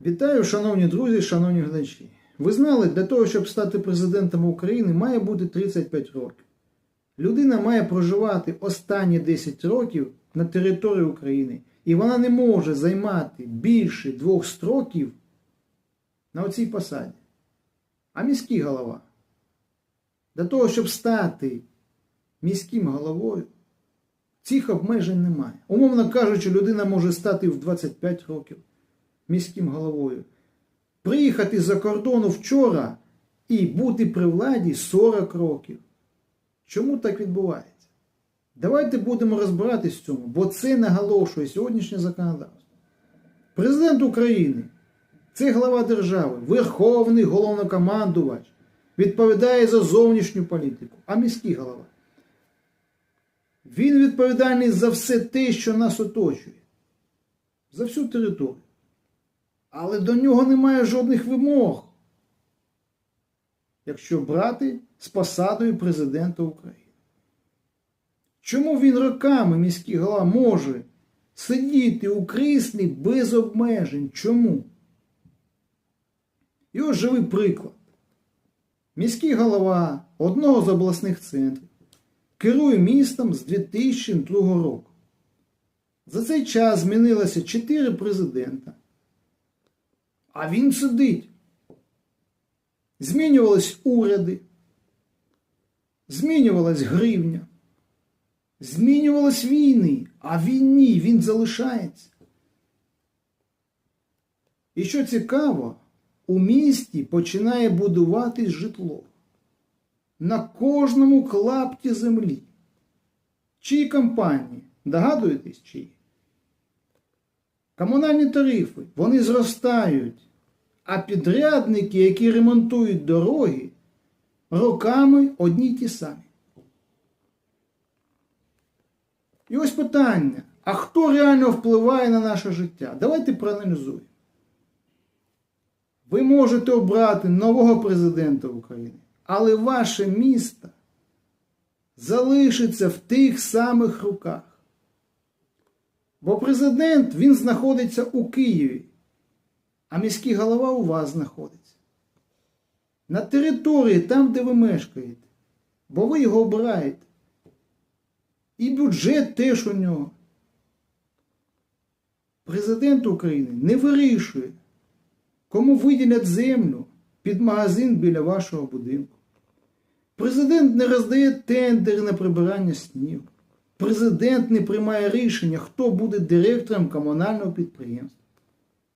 Вітаю, шановні друзі, шановні глядачі. Ви знали, для того, щоб стати президентом України, має бути 35 років. Людина має проживати останні 10 років на території України, і вона не може займати більше двох строків на оцій посаді. А міський голова. Для того, щоб стати міським головою, цих обмежень немає. Умовно кажучи, людина може стати в 25 років міським головою. Приїхати за кордону вчора і бути при владі 40 років. Чому так відбувається? Давайте будемо розбиратись в цьому, бо це наголошує сьогоднішнє законодавство. Президент України це глава держави, верховний головнокомандувач, відповідає за зовнішню політику, а міський голова. Він відповідальний за все те, що нас оточує, за всю територію. Але до нього немає жодних вимог, якщо брати з посадою президента України. Чому він роками міський голова може сидіти у кріслі без обмежень? Чому? І ось живий приклад. Міський голова одного з обласних центрів керує містом з 2002 року. За цей час змінилося 4 президента. А він сидить. Змінювались уряди, змінювалась гривня, змінювались війни, а він ні, він залишається. І що цікаво, у місті починає будуватись житло на кожному клапті землі. Чиї компанії? Догадуєтесь, чиї? Комунальні тарифи, вони зростають, а підрядники, які ремонтують дороги, роками одні й ті самі. І ось питання: а хто реально впливає на наше життя? Давайте проаналізуємо. Ви можете обрати нового президента України, але ваше місто залишиться в тих самих руках. Бо президент він знаходиться у Києві, а міський голова у вас знаходиться. На території, там, де ви мешкаєте, бо ви його обираєте. І бюджет теж у нього. Президент України не вирішує, кому виділять землю під магазин біля вашого будинку. Президент не роздає тендери на прибирання снігу. Президент не приймає рішення, хто буде директором комунального підприємства.